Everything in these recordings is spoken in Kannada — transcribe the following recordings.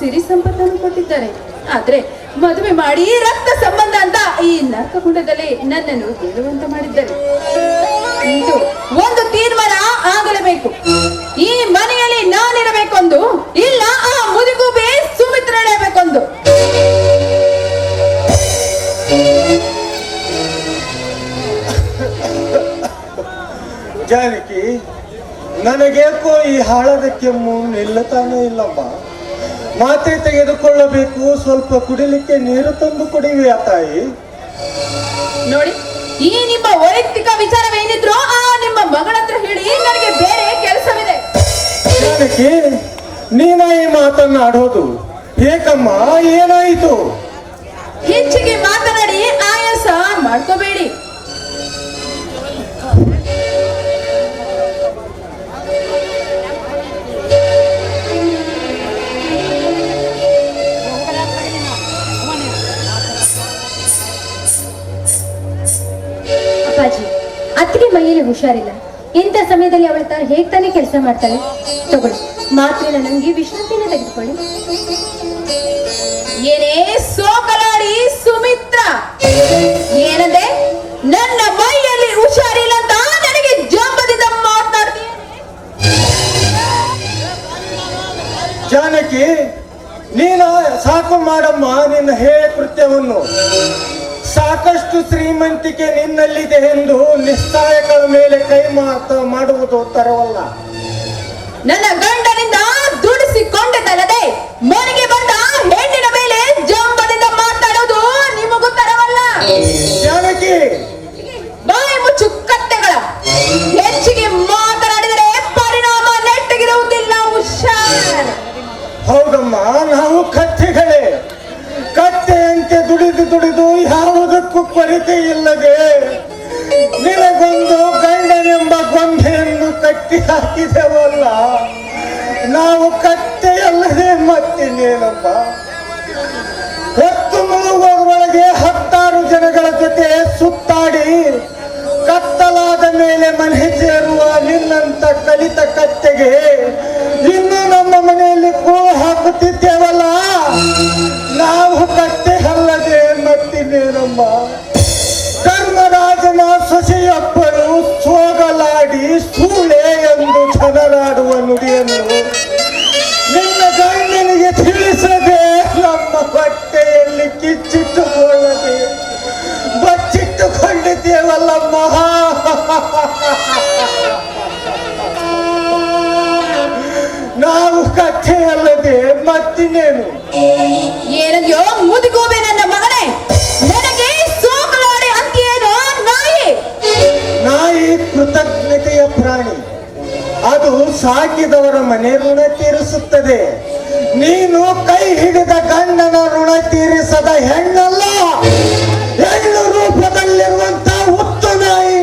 ಸಿರಿ ಸಂಪತ್ತನ್ನು ಕೊಟ್ಟಿದ್ದಾರೆ. ಆದ್ರೆ ಮದುವೆ ಮಾಡಿ ರಕ್ತ ಸಂಬಂಧ ಅಂತ ಈ ನರಕಕುಂಡದಲ್ಲಿ ನನ್ನನ್ನು ಬೀಳುವಂತ ಮಾಡಿದ್ದಾರೆ. ಇದು ಒಂದು ತೀರ್ಮಾನ ಆಗಲೇಬೇಕು. ಈ ಮನೆಯಲ್ಲಿ ನಾನಿರಬೇಕೊಂದು, ಇಲ್ಲ ಆ ಮುದಿಗೂಬೆ ಸುಮಿತ್ರಳೇಬೇಕೊಂದು ಜಾನಕಿ, ನನಗೇಕೋ ಈ ಹಾಳದ ಕೆಮ್ಮು ನಿಲ್ಲತಾನೇ ಇಲ್ಲಮ್ಮ. ಮಾತೆ ತೆಗೆದುಕೊಳ್ಳಬೇಕು. ಸ್ವಲ್ಪ ಕುಡಿಲಿಕ್ಕೆ ನೀರು ತಂದು ಕುಡಿವೆಯಾ ತಾಯಿ. ನೋಡಿ ಈ ನಿಮ್ಮ ವೈಯಕ್ತಿಕ ವಿಚಾರವೇನಿದ್ರು ಆ ನಿಮ್ಮ ಮಗಳ ಹತ್ರ ಹೇಳಿ ನನಗೆ ಬೇರೆ ಕೆಲಸವಿದೆ. ಜಾನಕಿ ನೀನ ಈ ಮಾತನ್ನ ಆಡೋದು? ಏಕಮ್ಮ ಏನಾಯಿತು? ಹೆಚ್ಚಿಗೆ ಮಾತನಾಡಿ ಆಯಾಸ ಮಾಡ್ಕೋಬೇಡಿ. ಹುಷಾರಿಲ್ಲ. ಇಂಥ ಸಮಯದಲ್ಲಿ ಅವಳ ತಾ ಹೇಗ್ ತಾನೇ ಕೆಲಸ ಮಾಡ್ತಾಳೆ? ತಗೊಳ್ಳಿ. ಮಾತ್ರೆನ ನಂಗೆ ವಿಶ್ರಾಂತಿನ ತೆಗೆದುಕೊಳ್ಳಿ. ಏನೇ ಸೋಕಲಾಡಿ ಸುಮಿತ್ರ! ಏನದೆ? ನನ್ನ ಮೈಯಲ್ಲಿ ಹುಷಾರಿಲ್ಲ ಅಂತ ನನಗೆ ಜಂಬದಿಂದ ಮಾತನಾಡ್ತೀನಿ ಜಾನಕಿ ನೀನ ಸಾಕು ಮಾಡಮ್ಮ ನಿನ್ನ ಹೇ ಕೃತ್ಯವನ್ನು. ಸಾಕಷ್ಟು ಶ್ರೀಮಂತಿಕೆ ನಿನ್ನಲ್ಲಿದೆ ಎಂದು ನಿಸ್ತಾಯಕಳ ಮೇಲೆ ಕೈ ಮಾತ ಮಾಡುವುದು ತರವಲ್ಲ. ನನ್ನ ಗಂಡನಿಂದ ದುಡಿಸಿಕೊಂಡದಲ್ಲದೆ ಮನೆಗೆ ಬಂದ ಹೆಣ್ಣಿನ ಮೇಲೆ ಜಂಬದಿಂದ ಮಾತಾಡೋದು ನಿಮಗೂ ತರವಲ್ಲ. ಜಾನಕಿ! ಬಾಯಿ ಮುಚ್ಚು ಕತ್ತೆಗಳ. ಹೆಚ್ಚಿಗೆ ಮಾತನಾಡಿದರೆ ಪರಿಣಾಮ ನೆಟ್ಟಗಿರುವುದಿಲ್ಲ ಹುಷಾರ್ ಹೌದಮ್ಮ ನಾವು ಕತ್ತೆಗಳೇ. ಕತ್ತೆಯಂತೆ ದುಡಿದು ದುಡಿದು ಯಾವುದಕ್ಕೂ ಕೊರತೆ ಇಲ್ಲದೆ ನಿನಗೊಂದು ಗಂಡನೆಂಬ ಗೊಂಬೆಯನ್ನು ಕಟ್ಟಿ ಹಾಕಿದೆವಲ್ಲ? ನಾವು ಮತ್ತೆ ಮತ್ತಿನ್ನೇನಪ್ಪ ಹೊತ್ತು ಮುಳುಗೋದ್ರೊಳಗೆ ಹತ್ತಾರು ಜನಗಳ ಜೊತೆ ಸುತ್ತಾಡಿ ಕತ್ತಲಾದ ಮೇಲೆ ಮನೆ ಸೇರುವ ನಿನ್ನಂತ ಕಲಿತ ಕತ್ತೆಗೆ ಇನ್ನು ನಮ್ಮ ಮನೆಯಲ್ಲಿ ಕೂಳು ಹಾಕುತ್ತಿದ್ದೇವಲ್ಲ? ನಾವು ಕಟ್ಟೆ ಅಲ್ಲದೆ ಮತ್ತಿನ್ನೇನಮ್ಮ? ಧರ್ಮರಾಜನ ಸೊಸೆಯೊಬ್ಬರು ಸೋಗಲಾಡಿ ಸೂಳೆ ಎಂದು ಚದರಾಡುವ ನುಡಿಯನ್ನು ನಿನ್ನ ಗಂಡನಿಗೆ ತಿಳಿಸದೆ ನಮ್ಮ ಬಟ್ಟೆಯಲ್ಲಿ ಕಿಚ್ಚಿಟ್ಟುಕೊಳ್ಳದೆ ಬಚ್ಚಿಟ್ಟುಕೊಂಡಿದ್ದೇವಲ್ಲಮ್ಮ. ನಾವು ಕಥೆ ಅಲ್ಲದೆ ಮತ್ತಿನೇನು ಏನಂದ್ಯೋ? ಮುದಿಗೋಬೆ ನನ್ನ ಮಗನೇ. ನನಗೆ ಸೋಕಲಾಡಿ ಅಂತೀಯೇನೋ ನಾಯಿ? ನಾಯಿ ಕೃತಜ್ಞತೆಯ ಪ್ರಾಣಿ. ಅದು ಸಾಕಿದವರ ಮನೆ ಋಣ ತೀರಿಸುತ್ತದೆ. ನೀನು ಕೈ ಹಿಡಿದ ಗಂಡನ ಋಣ ತೀರಿಸದ ಹೆಣ್ಣಲ್ಲ. ಹೆಣ್ಣು ರೂಪದಲ್ಲಿರುವಂತ ಹುತ್ತು ನಾಯಿ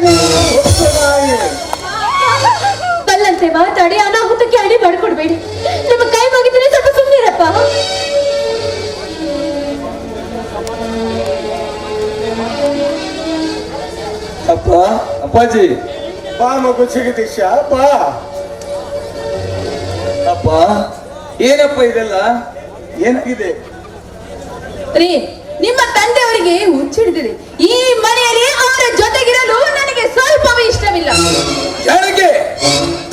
ಹುತ್ತು ನಾಯಿ. ಬಲ್ಲಂತೆ ಮಾತಾಡಿ ಅನಾಹುತಕ್ಕೆ ಅಡಿ ಮಾಡ್ಕೊಡ್ಬೇಡಿ. ಅಪ್ಪಾಜಿ ಬಾ ಮಗು ಸಿಗದೀಶ ಬಾ. ಅಪ್ಪ ಏನಪ್ಪ ಇದೆಲ್ಲ? ಏನಾಗಿದೆ ರೀ ನಿಮ್ಮ ತಂದೆಯವರಿಗೆ ಹುಚ್ಚಿಡಿದಿರಿ ಈ ಮನೆಯಲ್ಲಿ ಅವರ ಜೊತೆಗಿರಲು ನನಗೆ ಸ್ವಲ್ಪವೂ ಇಷ್ಟವಿಲ್ಲ. ಯಾರಿಗೆ?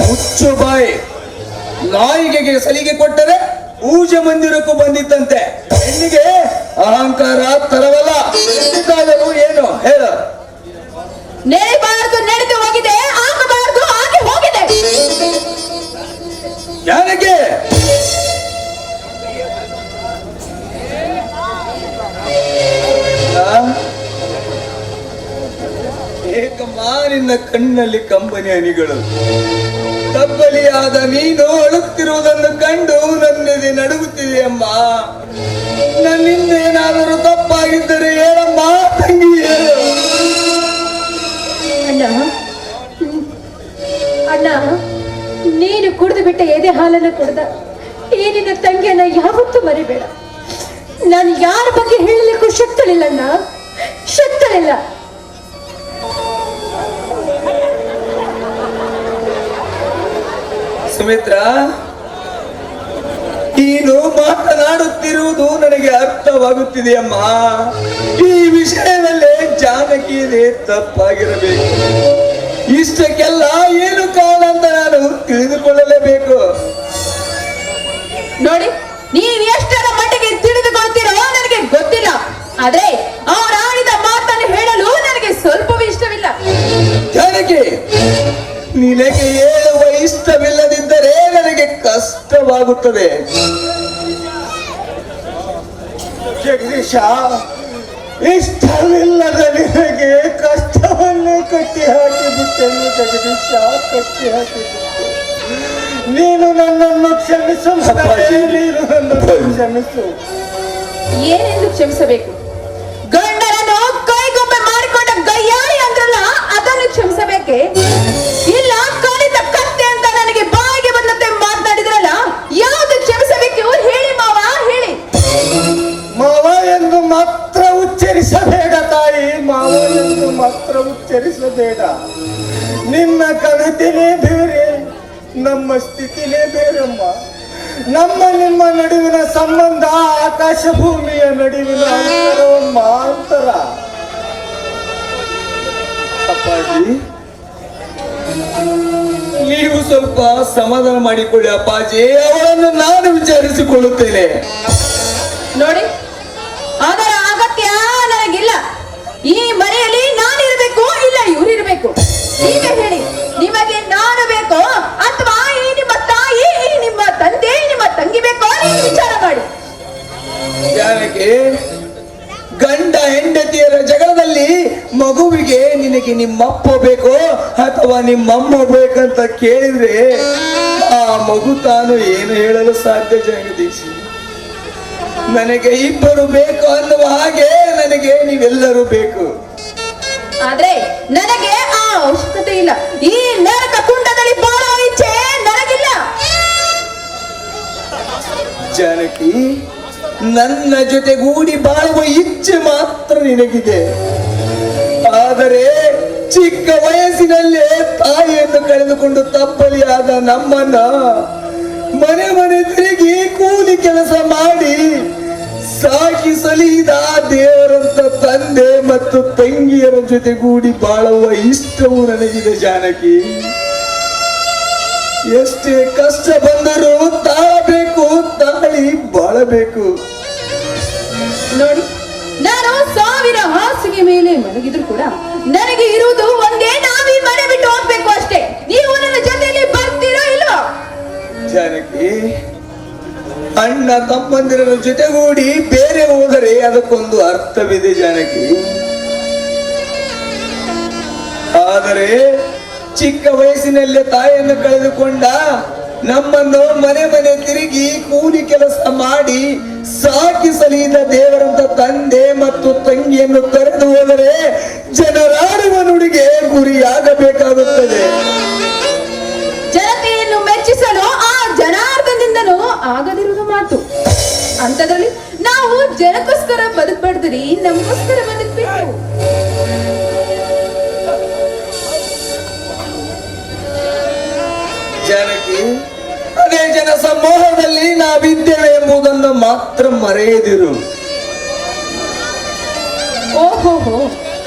ಹುಚ್ಚು ಬಾಯಿ. ನಾಯಿಗೆಗೆ ಸಲಿಗೆ ಕೊಟ್ಟರೆ ಪೂಜೆ ಮಂದಿರಕ್ಕೂ ಬಂದಿತ್ತಂತೆ. ಹೆಣ್ಣಿಗೆ ಅಹಂಕಾರ ತರವಲ್ಲ. ಕಾಲವು ಏನು? ಹೇಳ. ನಡೆಯಬಾರದು ನಡೆದು ಹೋಗಿದೆ ಹೋಗಿದೆ. ಯಾರಿಗೆ? ಕಣ್ಣಲ್ಲಿ ಕಂಬನಿ ಅನಿಗಳು. ತಬ್ಬಲಿಯಾದ ನೀನು ಅಳುತ್ತಿರುವುದನ್ನು ಕಂಡು ನನ್ನಿದೆ ನಡುಗುತ್ತಿದೆ ಅಮ್ಮ. ನನ್ನಿಂದ ಏನಾದರೂ ತಪ್ಪಾಗಿದ್ದರೆ ಏನಮ್ಮ ತಂಗಿ ಬಿಟ್ಟ ಎದೆ ಹಾಲನ್ನು ಕುಡ್ದ, ಈ ನಿನ್ನ ತಂಗಿಯನ್ನ ಯಾವತ್ತೂ ಮರಿಬೇಡ. ನಾನು ಯಾರ ಬಗ್ಗೆ ಹೇಳಲಿಕ್ಕೂ ಶಕ್ತಳಿಲ್ಲಣ್ಣ ಶಕ್ತಳಿಲ್ಲ ಸುಮಿತ್ರ, ನೀನು ಮಾತನಾಡುತ್ತಿರುವುದು ನನಗೆ ಅರ್ಥವಾಗುತ್ತಿದೆಯಮ್ಮ. ಈ ವಿಷಯದಲ್ಲೇ ಜಾನಕಿಯದೇ ತಪ್ಪಾಗಿರಬೇಕು. ಇಷ್ಟಕ್ಕೆಲ್ಲ ಏನು ಕಾರಣ ಅಂತ ನಾನು ತಿಳಿದುಕೊಳ್ಳಲೇಬೇಕು? ನೋಡಿ ನೀವ್ ಎಷ್ಟರ ಮಟ್ಟಿಗೆ ತಿಳಿದುಕೊಳ್ತೀರೋ ನನಗೆ ಗೊತ್ತಿಲ್ಲ. ಆದ್ರೆ ಅವರ ಆಡಿದ ಮಾತನ್ನು ಹೇಳಲು ನನಗೆ ಸ್ವಲ್ಪವೂ ಇಷ್ಟವಿಲ್ಲ. ನನಗೆ ನಿನಗೆ ಹೇಳುವ ಇಷ್ಟವಿಲ್ಲದಿದ್ದರೆ ನನಗೆ ಕಷ್ಟವಾಗುತ್ತದೆ. ಜಗದೀಶ ಇಷ್ಟವಿಲ್ಲದ ನಿನಗೆ ಕಷ್ಟವನ್ನೇ ಕಟ್ಟಿ ಹಾಕಿಬಿಟ್ಟೆನು ಜಗದೀಶ ಕಟ್ಟಿ ಹಾಕಿಬಿಟ್ಟೆ. ನೀನು ನನ್ನನ್ನು ಕ್ಷಮಿಸು. ನೀನು ನನ್ನನ್ನು ಕ್ಷಮಿಸು. ಏನೆಂದು ಕ್ಷಮಿಸಬೇಕು? ಗಂಡನನ್ನು ಕೈಗೊಮ್ಮೆ ಮಾಡಿಕೊಂಡ ಗಯ್ಯಾಳಿ ಅಂದ್ರಲ್ಲ ಅದನ್ನು ಕ್ಷಮಿಸಬೇಕೆ? ಉಚ್ಚರಿಸಬೇಡ ತಾಯಿ ಮಾವ ಎಂದು ಮಾತ್ರ ಉಚ್ಚರಿಸಬೇಡ. ನಿನ್ನ ಕನತಿನೇ ಬೇರೆ, ನಮ್ಮ ಸ್ಥಿತಿನೇ ಬೇರಮ್ಮ. ನಮ್ಮ ನಿಮ್ಮ ನಡುವಿನ ಸಂಬಂಧ ಆಕಾಶ ಭೂಮಿಯ ನಡುವಿನ ಮಾತ್ರ ಅಪ್ಪಾಜಿ, ನೀವು ಸ್ವಲ್ಪ ಸಮಾಧಾನ ಮಾಡಿಕೊಳ್ಳಿ ಅಪ್ಪಾಜಿ, ಅವಳನ್ನು ನಾನು ವಿಚಾರಿಸಿಕೊಳ್ಳುತ್ತೇನೆ. ನೋಡಿ ಈ ಮನೆಯಲ್ಲಿ ನಾನಿರ್ಬೇಕು ಇಲ್ಲ ಇವ್ರಿರ್ಬೇಕು ನೀವೇ ಹೇಳಿ. ನಿಮಗೆ ನಾನು ಬೇಕೋ ಅಥವಾ ಈ ನಿಮ್ಮ ತಾಯಿ ನಿಮ್ಮ ತಂದೆ, ನಿಮ್ಮ ತಂಗಿ ಬೇಕೋ ವಿಚಾರ ಮಾಡಿ. ಗಂಡ ಹೆಂಡತಿಯರ ಜಗಳದಲ್ಲಿ ಮಗುವಿಗೆ ನಿನಗೆ ನಿಮ್ಮಪ್ಪ ಬೇಕೋ ಅಥವಾ ನಿಮ್ಮಮ್ಮ ಬೇಕಂತ ಕೇಳಿದ್ರೆ ಆ ಮಗು ತಾನು ಏನು ಹೇಳಲು ಸಾಧ್ಯ ಜಗದೀಶಿ ನನಗೆ ಇಬ್ಬರು ಬೇಕು ಅನ್ನುವ ಹಾಗೆ ನನಗೆ ನೀವೆಲ್ಲರೂ ಬೇಕು. ಆದ್ರೆ ನನಗೆ ಆ ಅವಶ್ಯಕತೆ ಇಲ್ಲ. ಈ ನರಕ ಕುಂಡದಲ್ಲಿ ಬಾಳೋ ಇಚ್ಛೆ ನನಗಿಲ್ಲ. ಜಾನಕಿ ನನ್ನ ಜೊತೆಗೂಡಿ ಬಾಳುವ ಇಚ್ಛೆ ಮಾತ್ರ ನಿನಗಿದೆ. ಆದರೆ ಚಿಕ್ಕ ವಯಸ್ಸಿನಲ್ಲೇ ತಾಯಿಯನ್ನು ಕಳೆದುಕೊಂಡು ತಪ್ಪಲಿಯಾದ ನಮ್ಮನ್ನ ಮನೆ ಮನೆ ತಿರುಗಿ ಕೂಲಿ ಕೆಲಸ ಮಾಡಿ ಸಾಕಿ ಸಲಿದ ದೇವರಂತ ತಂದೆ ಮತ್ತು ತಂಗಿಯರ ಜೊತೆಗೂಡಿ ಬಾಳುವ ಇಷ್ಟವು ನನಗಿದೆ ಜಾನಕಿ. ಎಷ್ಟೇ ಕಷ್ಟ ಬಂದರೂ ತಾಳಬೇಕು, ತಾಳಿ ಬಾಳಬೇಕು. ನೋಡಿ, ನಾನು ಸಾವಿರ ಹಾಸಿಗೆ ಮೇಲೆ ಮಲಗಿದ್ರು ಕೂಡ ನನಗೆ ಇರುವುದು ಒಂದೇ, ನಾವೀ ಮನೆ ಬಿಟ್ಟು ಹೋಗ್ಬೇಕು ಅಷ್ಟೇ. ನೀವು ನನ್ನ ಜಾನಕಿ, ಅಣ್ಣ ತಮ್ಮಂದಿರ ಜೊತೆಗೂಡಿ ಬೇರೆ ಹೋದರೆ ಅದಕ್ಕೊಂದು ಅರ್ಥವಿದೆ ಜಾನಕಿ. ಆದರೆ ಚಿಕ್ಕ ವಯಸ್ಸಿನಲ್ಲೇ ತಾಯಿಯನ್ನು ಕಳೆದುಕೊಂಡ ನಮ್ಮನ್ನು ಮನೆ ಮನೆ ತಿರುಗಿ ಕೂಲಿ ಕೆಲಸ ಮಾಡಿ ಸಾಕಿ ಸಲಿದ ದೇವರಂತ ತಂದೆ ಮತ್ತು ತಂಗಿಯನ್ನು ಕರೆದು ಹೋದರೆ ಜನರಾಡುವ ನುಡಿಗೆ ಗುರಿಯಾಗಬೇಕಾಗುತ್ತದೆ. ಜನತೆಯನ್ನು ಮೆಚ್ಚಿಸಲು ಆಗದಿರುವುದು ಮಾತು. ಅಂತದ್ರಲ್ಲಿ ನಾವು ಜನಕ್ಕೋಸ್ಕರ ಬದುಕ್ಬಾರ್ದ್ರಿ ನಮಗೋಸ್ಕರ ಬದುಕ್ಬೇಕು ಜನಕ್ಕೆ ಅದೇ ಜನ ಸಮೂಹದಲ್ಲಿ ನಾವಿದ್ದೇವೆ ಎಂಬುದನ್ನು ಮಾತ್ರ ಮರೆಯದಿರು. ಓಹೋಹೋ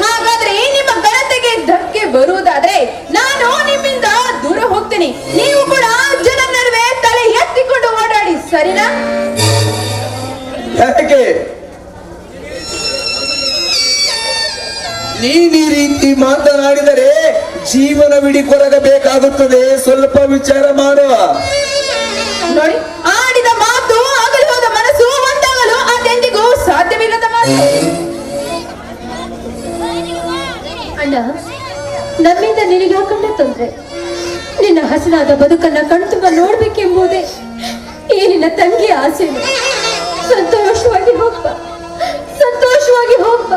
ಹಾಗಾದ್ರೆ ನಿಮ್ಮ ಘನತೆಗೆ ಧಕ್ಕೆ ಬರುವುದಾದ್ರೆ ನಾನು ನಿಮ್ಮಿಂದ ದೂರ ಹೋಗ್ತೀನಿ. ನೀವು ಕೂಡ ಸರಿನಾ? ಯಾಕೆ? ನೀನು ಈ ರೀತಿ ಮಾತನಾಡಿದರೆ ಜೀವನವಿಡೀ ಕೊರಗಬೇಕಾಗುತ್ತದೆ ಸ್ವಲ್ಪ ವಿಚಾರ ಮಾಡುವ ನೋಡಿ ಆಡಿದ ಮಾತು ಆಗಲು ಹೋದ ಮನಸ್ಸು ಒಂದಾಗಲು ಅದೆಂದಿಗೂ ಸಾಧ್ಯವಿಲ್ಲದ ಮಾತು. ಅಣ್ಣ ನಮ್ಮಿಂದ ನಿನಗೆ ಹಾಕೊಂಡ ತೊಂದ್ರೆ? ನಿನ್ನ ಹಸನಾದ ಬದುಕನ್ನ ಕಣ್ತುಂಬ ನೋಡ್ಬೇಕೆಂಬುದೇ ಈ ನಿನ್ನ ತಂಗಿ ಆಸೆ ಸಂತೋಷವಾಗಿ ಹೋಗ್ಬ. ಸಂತೋಷವಾಗಿ ಹೋಗ್ಬ.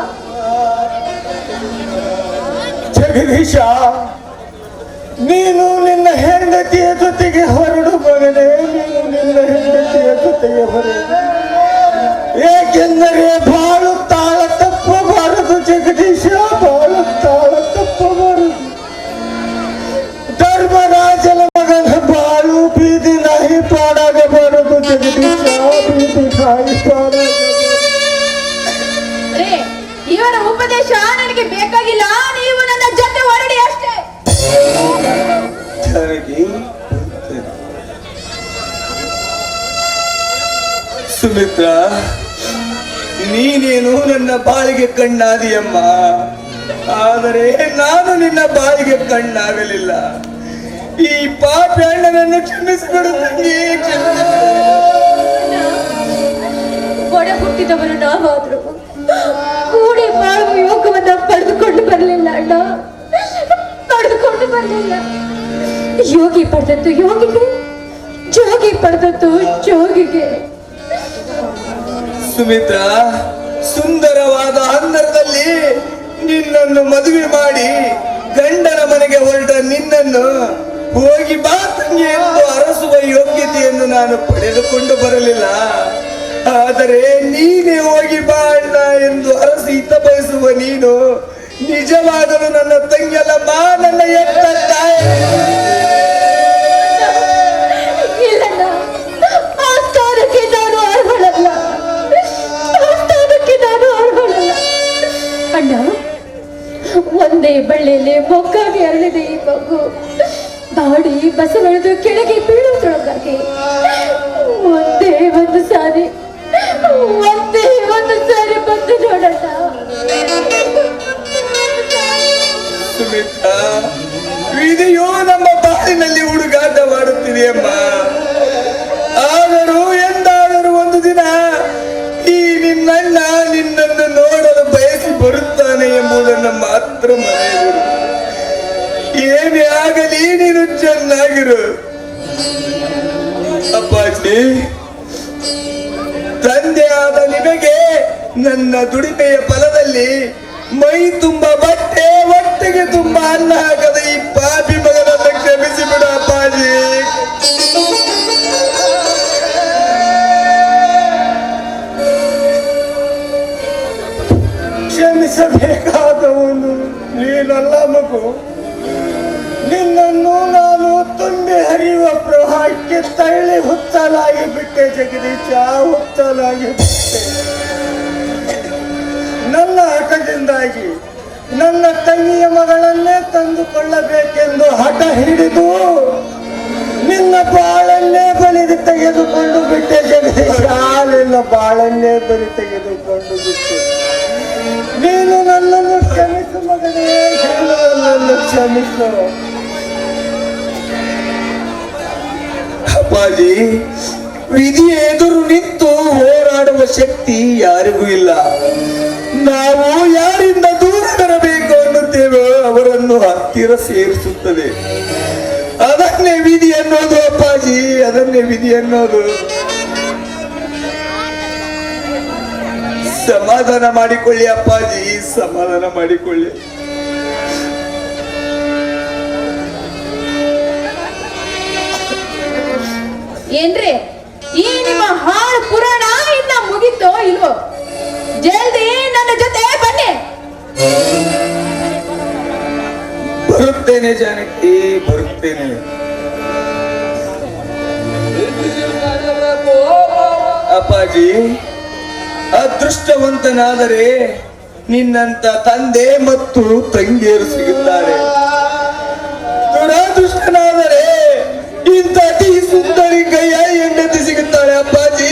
ಜಗದೀಶ, ನೀನು ನಿನ್ನ ಹೆಂಡತಿಯ ಜೊತೆಗೆ ಹೊರಡು ಮಗನೇ. ನೀನು ನಿನ್ನ ಹೆಂಡತಿಯ ಜೊತೆಗೆ ಹೊರಡು ಏಕೆಂದರೆ ಬಾಳು ತಾಳ ತಪ್ಪಬಾರದು ಜಗದೀಶ, ಬಾಳು ತಾಳ ತಪ್ಪಬಾರದು ಧರ್ಮರಾಜನ ಮಗನ ಬಾಳು ಬೀದಿ ನಾಯಿ ಪಾಡಾಗಬಾರದು. ಜಗದೀಶ ರೇ ಇವರ ಉಪದೇಶ ನನಗೆ ಬೇಕಾಗಿಲ್ಲ. ನೀವು ನನ್ನ ಜೊತೆ ಹೊರಡಿ ಅಷ್ಟೇ. ಸುಮಿತ್ರ, ನೀನೇನು ನನ್ನ ಬಾಳಿಗೆ ಕಣ್ಣಾದಿಯಮ್ಮ? ಆದರೆ ನಾನು ನಿನ್ನ ಬಾಳಿಗೆ ಕಣ್ಣಾಗಲಿಲ್ಲ. ಈ ಪಾಪ ಕ್ಷಮಿಸಿಬಿಡು ತಂಗಿ ಕ್ಷಮಿಸಿಬಿಡು. ಒಡ ಹುಟ್ಟಿದವರು ನಾವಾದ್ರು ಕೂಡಿ ಬಾಳುವ ಯೋಗವನ್ನ ಪಡೆದುಕೊಂಡು ಬರಲಿಲ್ಲ ಅಣ್ಣ. ಪಡೆದುಕೊಂಡು ಬರಲಿಲ್ಲ. ಯೋಗಿ ಪಡೆದದ್ದು ಯೋಗಿಗೆ, ಜೋಗಿ ಪಡೆದದ್ದು ಜೋಗಿಗೆ. ಸುಮಿತ್ರಾ, ಸುಂದರವಾದ ಅಂದರದಲ್ಲಿ ನಿನ್ನನ್ನು ಮದುವೆ ಮಾಡಿ ಗಂಡನ ಮನೆಗೆ ಹೊರಟ ನಿನ್ನನ್ನು ಹೋಗಿ ಬಾ ಎಂದು ಅರಸುವ ಯೋಗ್ಯತೆಯನ್ನು ನಾನು ಪಡೆದುಕೊಂಡು ಬರಲಿಲ್ಲ. ಆದರೆ ನೀನೇ ಹೋಗಿ ಬಾ ಅಣ್ಣ ಎಂದು ಅರಸಿ ಹಿತ ಬಯಸುವ ನೀನು ನಿಜವಾಗಲು ನನ್ನ ತಂಗಿಯಲ್ಲಮ್ಮ ನನ್ನ ಎತ್ತ ಅಣ್ಣ, ಒಂದೇ ಬಳ್ಳಿಯಲ್ಲಿ ಮೊಗ್ಗಾಗಿ ಅರಳಿದೆ ಈ ಮಗು. ಬಾಡಿ ಬಸವಳಿದು ಕೆಳಗೆ ವಿಧಿಯು ನಮ್ಮ ಬಾಳಿನಲ್ಲಿ ಹುಡುಗಾಟ ಮಾಡುತ್ತಿದೆಯಮ್ಮ ಆದರೂ ಎಂದಾದರೂ ಒಂದು ದಿನ ಈ ನಿನ್ನಣ್ಣ ನಿನ್ನನ್ನು ನೋಡಲು ಬಯಸಿ ಬರುತ್ತಾನೆ ಎಂಬುದನ್ನು ಮಾತ್ರ ಏನೇ ಆಗಲಿ ನೀನು ಚೆನ್ನಾಗಿರು. ಅಪ್ಪಾಜಿ ಆದ ನಿನಗೆ ನನ್ನ ದುಡಿಮೆಯ ಫಲದಲ್ಲಿ ಮೈ ತುಂಬ, ಬಟ್ಟೆ ಒಟ್ಟಿಗೆ ತುಂಬ ಅನ್ನ ಹಾಕದ ಈ ಪಾಪಿ ಮಗನನ್ನು ಕ್ಷಮಿಸಿ ಬಿಡು ಅಪ್ಪಾಜಿ. ಕ್ಷಮಿಸಬೇಕಾದವನು ನೀನಲ್ಲ ಮಗು. ನಿನ್ನನ್ನು ನಾನು ತುಂಬಿ ಹರಿಯುವ ಪ್ರವಾಹಕ್ಕೆ ತಳ್ಳಿ ಹುತ್ತಲಾಗಿ ಬಿಟ್ಟೆ ಜಗದೀಶ ಹುತ್ತಲಾಗಿ ಬಿಟ್ಟೆ. ನನ್ನ ಹಠದಿಂದಾಗಿ ನನ್ನ ತಂಗಿಯ ಮಗಳನ್ನೇ ತಂದುಕೊಳ್ಳಬೇಕೆಂದು ಹಠ ಹಿಡಿದು ನಿನ್ನ ಬಾಳನ್ನೇ ಬಲಿದು ತೆಗೆದುಕೊಂಡು ಬಿಟ್ಟೆ ಜಗದೀಶ. ಬಾಳನ್ನೇ ಬಲಿ ತೆಗೆದುಕೊಂಡು ಬಿಟ್ಟೆ. ನೀನು ನನ್ನನ್ನು ಕ್ಷಮಿಸು ಮಗನೇ. ನೀನು ನನ್ನನ್ನು ಕ್ಷಮಿಸು. ಅಪ್ಪಾಜಿ, ವಿಧಿ ಎದುರು ನಿಂತು ಹೋರಾಡುವ ಶಕ್ತಿ ಯಾರಿಗೂ ಇಲ್ಲ. ನಾವು ಯಾರಿಂದ ದೂರ ಬರಬೇಕು ಅನ್ನುತ್ತೇವೆ ಅವರನ್ನು ಹತ್ತಿರ ಸೇರಿಸುತ್ತದೆ. ಅದನ್ನೇ ವಿಧಿ ಅನ್ನೋದು ಅಪ್ಪಾಜಿ, ಅದನ್ನೇ ವಿಧಿ ಅನ್ನೋದು. ಸಮಾಧಾನ ಮಾಡಿಕೊಳ್ಳಿ ಅಪ್ಪಾಜಿ, ಸಮಾಧಾನ ಮಾಡಿಕೊಳ್ಳಿ. ಏನ್ರಿ, ಈ ನಿಮ್ಮ ಹಾಳು ಪುರಾಣ ಇನ್ನ ಮುಗಿತೋ ಇಲ್ವೋ? ಬನ್ನಿ ಬರುತ್ತೇನೆ ಜಾನಕಿ, ಬರುತ್ತೇನೆ. ಅಪ್ಪಾಜಿ, ಅದೃಷ್ಟವಂತನಾದರೆ ನಿನ್ನಂತ ತಂದೆ ಮತ್ತು ತಂಗಿಯರು ಸಿಗುತ್ತಾರೆ. ದುರಾದೃಷ್ಟನಾದರೆ ಇಂಥ ಅತಿ ಸುಂದರಿ ಗಯ್ಯ ಹೆಂಡತಿ ಸಿಗುತ್ತಾಳೆ ಅಪ್ಪಾಜಿ.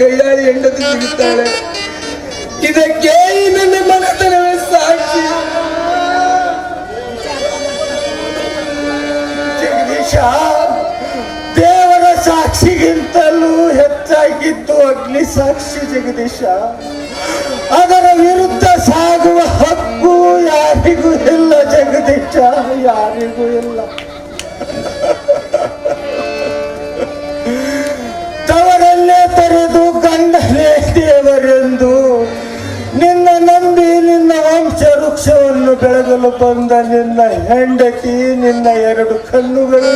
ಗೈಯಾಳಿ ಹೆಂಡತಿ ಸಿಗುತ್ತಾಳೆ ಇದಕ್ಕೆ ನನ್ನ ಮನತನವೇ ಸಾಕ್ಷಿ. ಜಗದೀಶ, ದೇವರ ಸಾಕ್ಷಿಗಿಂತಲೂ ಹೆಚ್ಚಾಗಿದ್ದು ಅಗ್ನಿ ಸಾಕ್ಷಿ ಜಗದೀಶ. ಅದರ ವಿರುದ್ಧ ಸಾಗುವ ಹಕ್ಕು ಯಾರಿಗೂ ಇಲ್ಲ ಜಗದೀಶ, ಯಾರಿಗೂ ಇಲ್ಲ. ವಂಶ ವೃಕ್ಷವನ್ನು ಬೆಳಗಲು ಬಂದ ನಿನ್ನ ಹೆಂಡತಿ, ನಿನ್ನ ಎರಡು ಕಣ್ಣುಗಳು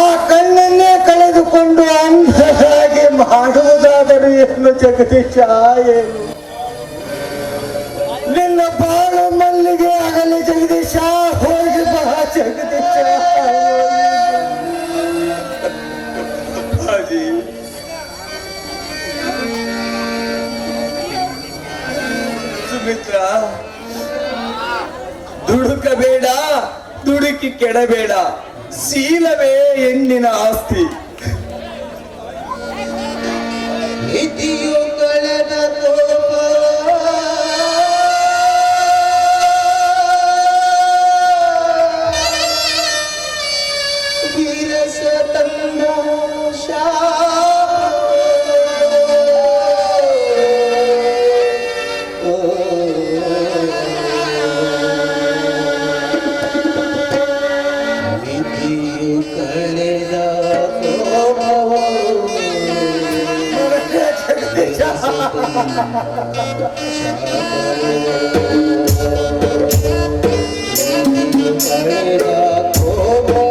ಆ ಕಣ್ಣನ್ನೇ ಕಳೆದುಕೊಂಡು ಅಂಧರಾಗಿ ಮಾಡುವುದಾದರೂ ಏನು ಜಗದೀಶ? ಏನು? ನಿನ್ನ ಬಾಳು ಮಲ್ಲಿಗೆ ಆಗಲಿ ಜಗದೀಶ. ಹೋಗಿ ಬಾ ಜಗದೀಶ. ಮಿತ್ರ ದುಡುಕಬೇಡ ದುಡುಕಿ ಕೆಡಬೇಡ. ಶೀಲವೇ ಹೆಣ್ಣಿನ ಆಸ್ತಿ. primavera como